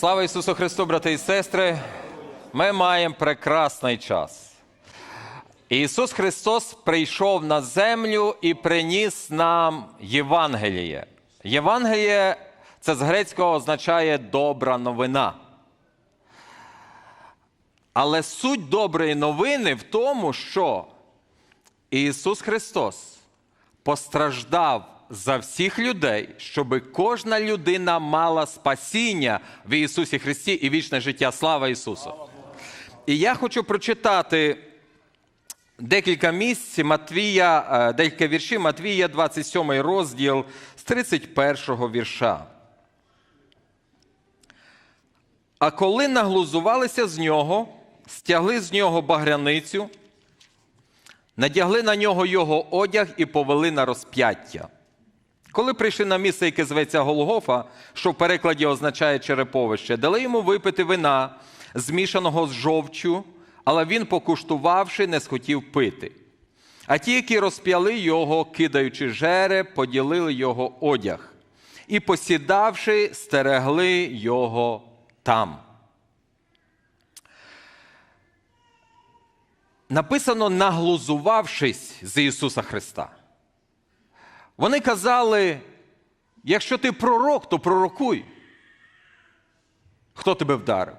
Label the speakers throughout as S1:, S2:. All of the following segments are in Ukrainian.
S1: Слава Ісусу Христу, брати і сестри! Ми маємо прекрасний час. Ісус Христос прийшов на землю і приніс нам Євангеліє. Євангеліє це з грецького означає добра новина. Але суть доброї новини в тому, що Ісус Христос постраждав за всіх людей, щоб кожна людина мала спасіння в Ісусі Христі і вічне життя. Слава Ісусу! І я хочу прочитати декілька місць Матвія, е, декілька віршів Матвія, 27 розділ з 31 вірша. А коли наглузувалися з нього, стягли з нього багряницю, надягли на нього його одяг і повели на розп'яття. Коли прийшли на місце, яке зветься Голгофа, що в перекладі означає череповище, дали йому випити вина, змішаного з жовчю, але він, покуштувавши, не схотів пити. А ті, які розп'яли його, кидаючи жере, поділили його одяг, і, посідавши, стерегли його там. Написано, наглузувавшись з Ісуса Христа. Вони казали: якщо ти пророк, то пророкуй. Хто тебе вдарив?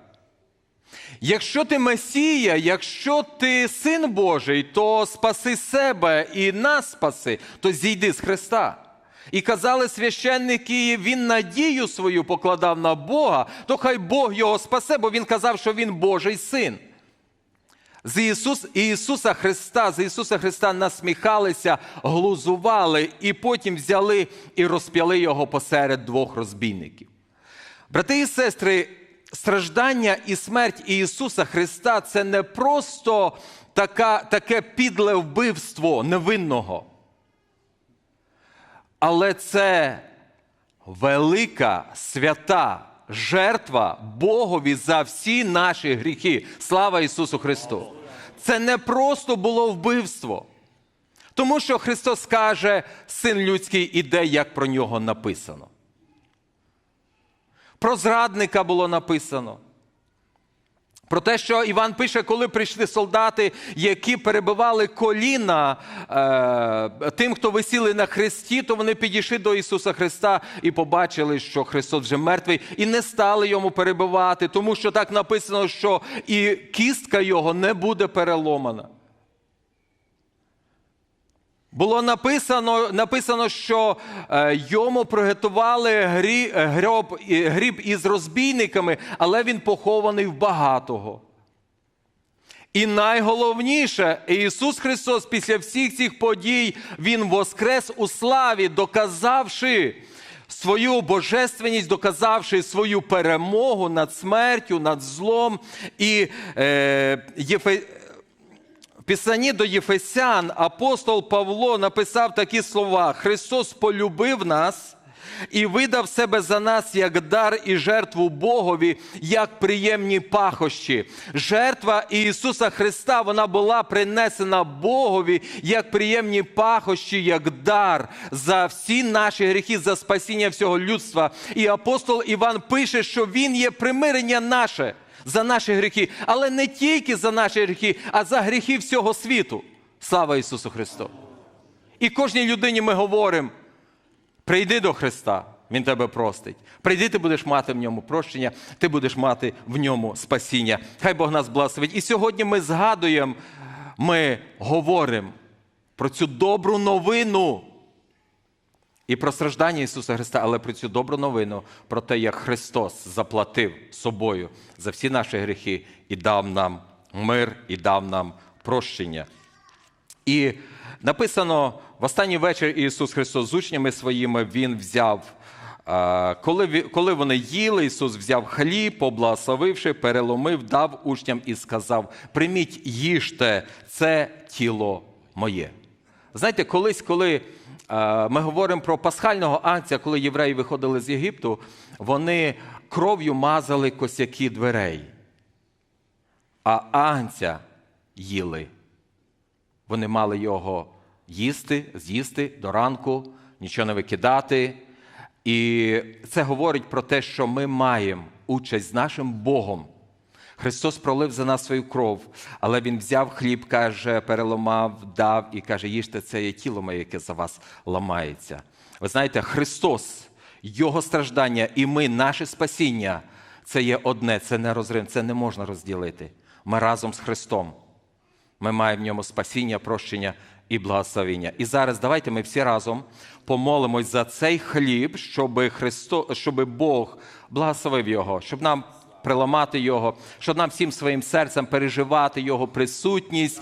S1: Якщо ти Месія, якщо ти син Божий, то спаси себе і нас спаси, то зійди з Христа. І казали священники, він надію свою покладав на Бога, то хай Бог його спасе, бо він казав, що він Божий син. З Ісус, Ісуса Христа, з Ісуса Христа насміхалися, глузували і потім взяли і розп'яли його посеред двох розбійників. Брати і сестри, страждання і смерть Ісуса Христа це не просто така, таке підле вбивство невинного, але це велика свята жертва Богові за всі наші гріхи. Слава Ісусу Христу! Це не просто було вбивство. Тому що Христос каже, син людський іде, як про нього написано. Про зрадника було написано. Про те, що Іван пише, коли прийшли солдати, які перебивали коліна е, тим, хто висіли на хресті, то вони підійшли до Ісуса Христа і побачили, що Христос вже мертвий, і не стали йому перебивати, тому що так написано, що і кістка його не буде переломана. Було написано, написано що е, йому приготували грі, гроб, гріб із розбійниками, але він похований в багатого. І найголовніше, Ісус Христос після всіх цих подій Він воскрес у славі, доказавши свою божественність, доказавши свою перемогу над смертю, над злом. І е, Єфе... В Писанні до Єфесян апостол Павло написав такі слова: Христос полюбив нас і видав себе за нас як дар і жертву Богові, як приємні пахощі. Жертва Ісуса Христа вона була принесена Богові як приємні пахощі, як дар за всі наші гріхи, за спасіння всього людства. І апостол Іван пише, що Він є примирення наше за наші гріхи, але не тільки за наші гріхи, а за гріхи всього світу. Слава Ісусу Христу! І кожній людині ми говоримо: прийди до Христа, Він тебе простить. Прийди, ти будеш мати в ньому прощення, ти будеш мати в ньому спасіння. Хай Бог нас благословить. І сьогодні ми згадуємо, ми говоримо про цю добру новину. І про страждання Ісуса Христа, але про цю добру новину, про те, як Христос заплатив собою за всі наші гріхи і дав нам мир, і дав нам прощення. І написано в останній вечір Ісус Христос з учнями своїми Він взяв. Коли, вони їли, Ісус взяв хліб, поблагословивши, переломив, дав учням і сказав: Прийміть, їжте, це тіло моє. Знаєте, колись, коли ми говоримо про пасхального агнця, коли євреї виходили з Єгипту, вони кров'ю мазали косяки дверей, а агнця їли. Вони мали його їсти, з'їсти до ранку, нічого не викидати. І це говорить про те, що ми маємо участь з нашим Богом. Христос пролив за нас свою кров, але Він взяв хліб, каже, переламав, дав і каже: їжте, це є тіло моє, яке за вас ламається. Ви знаєте, Христос, Його страждання і ми, наше спасіння це є одне, це не розрив, це не можна розділити. Ми разом з Христом. Ми маємо в ньому спасіння, прощення і благословення. І зараз давайте ми всі разом помолимось за цей хліб, щоб Христо, щоб Бог благословив його, щоб нам приламати його, щоб нам всім своїм серцем переживати його присутність.